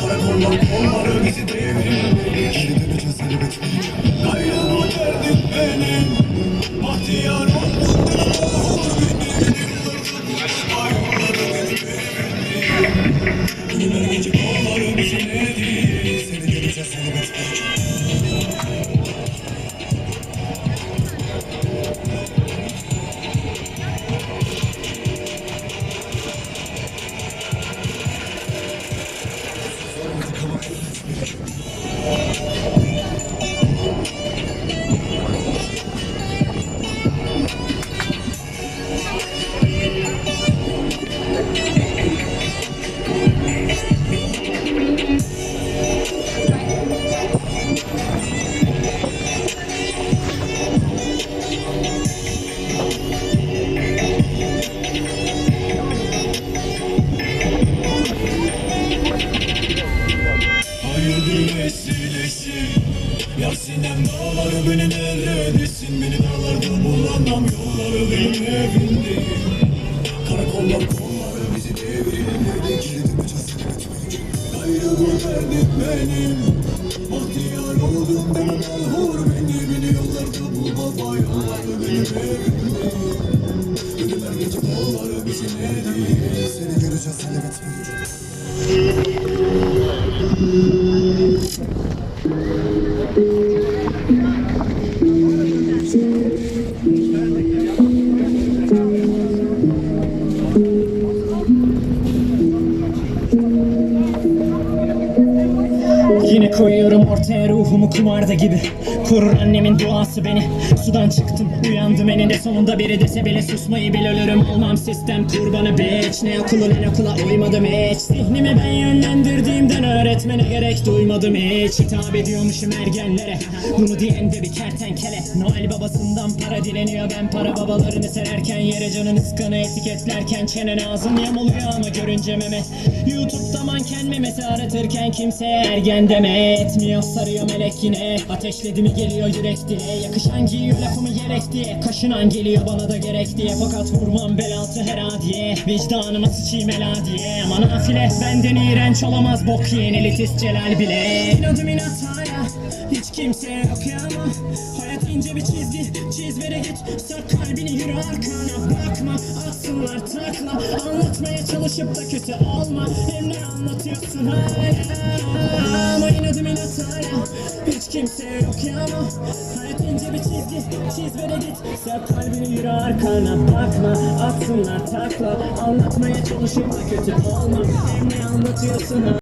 Karakollar kolları bizi devrimleri Geri döneceğiz elbet Vesilesi Yar sinem dağları beni neredesin Beni dağlarda bulamam yolları benim evimdeyim Karakollar kolları bizi Geri döneceğiz elbet bir gün Gayrı bu derdim benim Bahtiyar oldum ben malhur Beni beni yollarda bul baba yolları benim evimdeyim Ölüler geçip kolları bizi ne Seni göreceğiz elbet bir Yine koyuyorum ortaya ruhumu kumarda gibi. Korur annemin duası beni. Sudan çıktım uyandım eninde sonunda. Biri dese bile susmayı bil ölürüm. Olmam sistem kurbanı beç. Ne okulu ne okula uymadım hiç. Zihnimi ben yönlendirdiğimden öğretmene gerek duymadım hiç. Hitap ediyormuşum ergenlere. Bunu diyen de bir kertenkele. Noel babasından para dileniyor. Ben para babalarını sererken Yere canını sıkanı etiketlerken Çenen ağzın yamuluyor ama görünce meme. Youtube'da manken memesi aratırken Kimseye ergen deme Etmiyor sarıyor melek yine. Ateşledi mi geliyor yürek diye. Yakışan giyiyor lafımı yelek diye. Kaşınan geliyor bana da gerek diye. Fakat vurmam bel altı her adiye Vicdanıma sıçayım ela diye. Afile benden iğrenç olamaz Bok yiyen elitist Celal bile. İnadım inat hala Hiç kimse yok ya ama Hayat ince bir çizgi Çiz vere git Sök kalbini yürü arkana. Bakma atsınlar takla. Anlatmaya çalışıp da kötü olma. Hem ne anlatıyorsun? Hala Ama inadım inat hala Hiç kimse yok ya ama Hayat ince bir çizgi Çiz vere git Sök kalbini yürü arkana Bakma. Atsınlar takla. Anlatmaya çalışıp da kötü olma. Ne anlatıyorsun hala